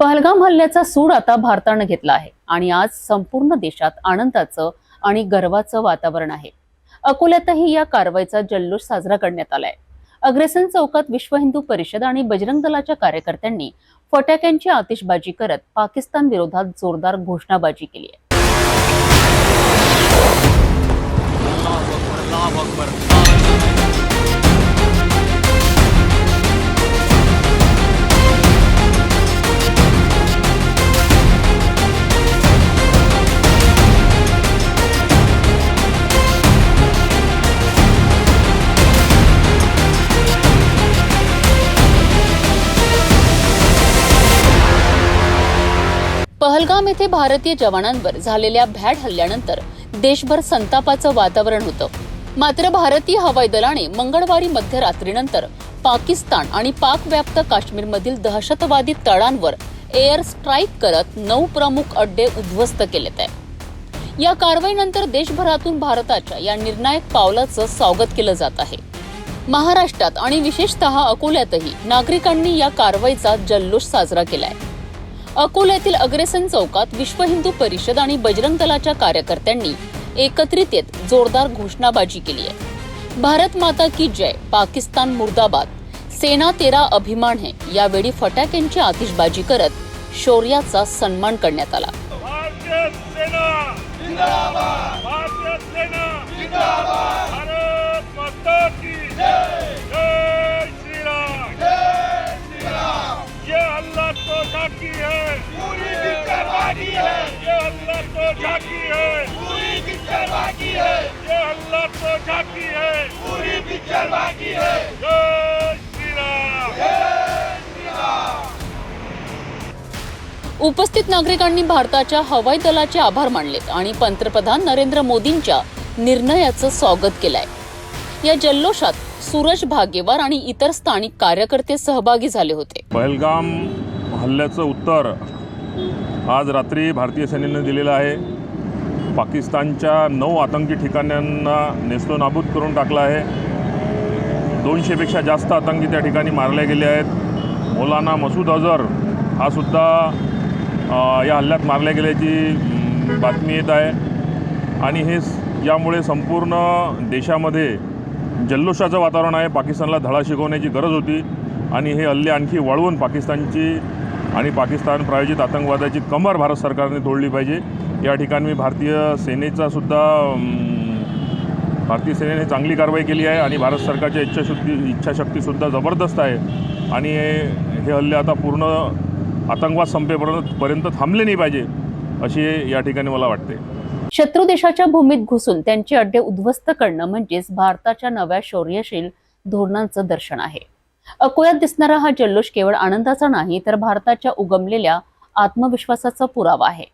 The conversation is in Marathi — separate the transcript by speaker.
Speaker 1: पहलगाम हल्ल्याचा सूड आता भारतानं घेतला आहे आणि आज संपूर्ण देशात आनंदाचं आणि गर्वाचं वातावरण आहे. अकोल्यातही या कारवाईचा जल्लोष साजरा करण्यात आलाय. अग्रेसन चौकात विश्व हिंदू परिषद आणि बजरंग दलाच्या कार्यकर्त्यांनी फटाक्यांची आतिषबाजी करत पाकिस्तान विरोधात जोरदार घोषणाबाजी केली आहे. पहलगाम येथे भारतीय जवानांवर झालेल्या भ्याड हल्ल्यानंतर देशभर संतापाचं वातावरण होतं. मात्र भारतीय हवाई दलाने मंगळवारी मध्यरात्रीनंतर पाकिस्तान आणि पाकव्याप्त काश्मीरमधील दहशतवादी तळांवर एअर स्ट्राईक करत नऊ प्रमुख अड्डे उद्ध्वस्त केलेत आहे. या कारवाईनंतर देशभरातून भारताच्या या निर्णायक पावलाचं स्वागत केलं जात आहे. महाराष्ट्रात आणि विशेषतः अकोल्यातही नागरिकांनी या कारवाईचा जल्लोष साजरा केलाय. अकोल्यातील अग्रेसन चौकात विश्व हिंदू परिषद आणि बजरंग दलाच्या कार्यकर्त्यांनी एकत्रित येत जोरदार घोषणाबाजी केली आहे. भारत माता की जय पाकिस्तान मुर्दाबाद सेना तेरा अभिमान है यावेळी फटाक्यांची आतिषबाजी करत शौर्याचा सन्मान करण्यात आला.
Speaker 2: है। पूरी है। ये अल्लाह तो झांकी है। पूरी बिकरवानी है। ये अल्लाह तो झांकी है। पूरी बिकरवानी है। जय श्री राम। जय श्री राम।
Speaker 1: उपस्थित नागरिकांनी भारताच्या हवाई दलाचे आभार मानलेत आणि पंतप्रधान नरेंद्र मोदींच्या निर्णयाचं स्वागत केलंय. या जल्लोषात सूरज भागेवार आणि इतर स्थानिक कार्यकर्ते सहभागी झाले होते.
Speaker 3: पहलगाम हल्ल्याचं उत्तर आज रात्री भारतीय सेनेनं दिलेलं आहे. पाकिस्तानच्या नऊ आतंकी ठिकाणांना नेस्तोनाबूद करून टाकलं आहे. दोनशेपेक्षा जास्त आतंकी त्या ठिकाणी मारले गेले आहेत. मौलाना मसूद अझर हा सुद्धा या हल्ल्यात मारल्या गेल्याची बातमी येत आहे. आणि हे यामुळे संपूर्ण देशामध्ये जल्लोषाचं वातावरण आहे. पाकिस्तानला धडा शिकवण्याची गरज होती. आणि हे हल्ले आणखी वळवून पाकिस्तानची आणि पाकिस्तान प्रायोजित आतंकवादाची कमर भारत सरकारने तोडली पाहिजे. या ठिकाणी मी भारतीय सेनेचा सुद्धा भारतीय सेनेने चांगली कारवाई केली आहे आणि भारत सरकारच्या इच्छाशक्ती इच्छाशक्तीसुद्धा जबरदस्त आहे. आणि हे हे हल्ले आता पूर्ण आतंकवाद संपेपर्यंत पर्यंत थांबले नाही पाहिजे अशी या ठिकाणी मला वाटते.
Speaker 1: शत्रू देशाच्या भूमीत घुसून त्यांचे अड्डे उद्ध्वस्त करणं म्हणजेच भारताच्या नव्या शौर्यशील धोरणांचं दर्शन आहे. अकोल्यात दिसणारा हा जल्लोष केवळ आनंदाचा नाही तर भारताच्या उगमलेल्या आत्मविश्वासाचा पुरावा आहे.